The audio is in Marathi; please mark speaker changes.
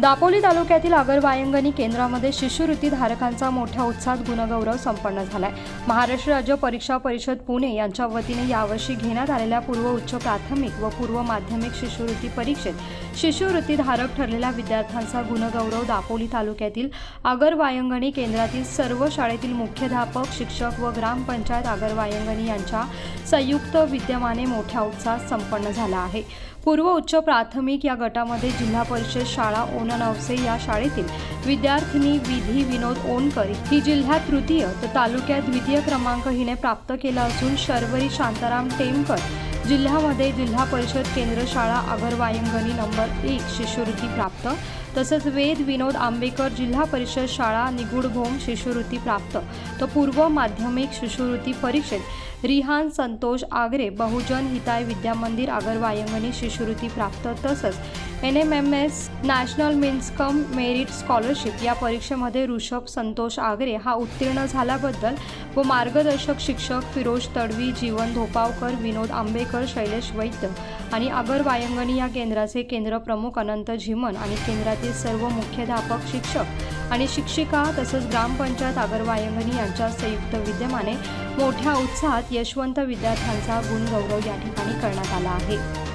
Speaker 1: दापोली तालुक्यातील आगरवायंगणी केंद्रामध्ये शिष्यवृत्ती धारकांचा मोठ्या उत्साहात गुणगौरव संपन्न झालाय. महाराष्ट्र राज्य परीक्षा परिषद पुणे यांच्या वतीने यावर्षी घेण्यात आलेल्या पूर्व उच्च प्राथमिक व पूर्व माध्यमिक शिष्यवृत्ती परीक्षेत शिष्यवृत्ती धारक ठरलेल्या विद्यार्थ्यांचा गुणगौरव दापोली तालुक्यातील आगरवायंगणी केंद्रातील सर्व शाळेतील मुख्याध्यापक शिक्षक व ग्रामपंचायत आगरवायंगणी यांच्या संयुक्त विद्यमाने मोठ्या उत्साहात संपन्न झाला आहे. पूर्व उच्च प्राथमिक या गटामध्ये जिल्हा परिषद शाळा ओननवसे या शाळेतील विद्यार्थिनी विधी विनोद ओनकर ही जिल्ह्यात तृतीय तर तालुक्यात द्वितीय क्रमांक हिने प्राप्त केला असून शर्वरी शांताराम टेमकर जिल्ह्यामध्ये जिल्हा परिषद केंद्र शाळा अगरवायंगणी नंबर एक शिष्यवृत्ती प्राप्त. तसंच वेद विनोद आंबेकर जिल्हा परिषद शाळा निगुडभोम शिष्यवृत्ती प्राप्त. तर पूर्व माध्यमिक शिष्यवृत्ती परीक्षेत रिहान संतोष आगरे बहुजन हिताय विद्यामंदिर अगरवायंगणी शिष्यवृत्ती प्राप्त. तसंच N M M S national means cum merit scholarship या परीक्षेमध्ये ऋषभ संतोष आगरे हा उत्तीर्ण झाल्याबद्दल व मार्गदर्शक शिक्षक फिरोज तडवी जीवन धोपावकर विनोद आंबेकर शैलेश वैद्य आणि आगरवायंगणी या केंद्राचे केंद्र प्रमुख अनंत झिमन आणि केंद्रातील सर्व मुख्याध्यापक शिक्षक आणि शिक्षिका तसंच ग्रामपंचायत आगरवायंगणी यांच्या संयुक्त विद्यमाने मोठ्या उत्साहात यशवंत विद्यार्थ्यांचा गुणगौरव या ठिकाणी करण्यात आला आहे.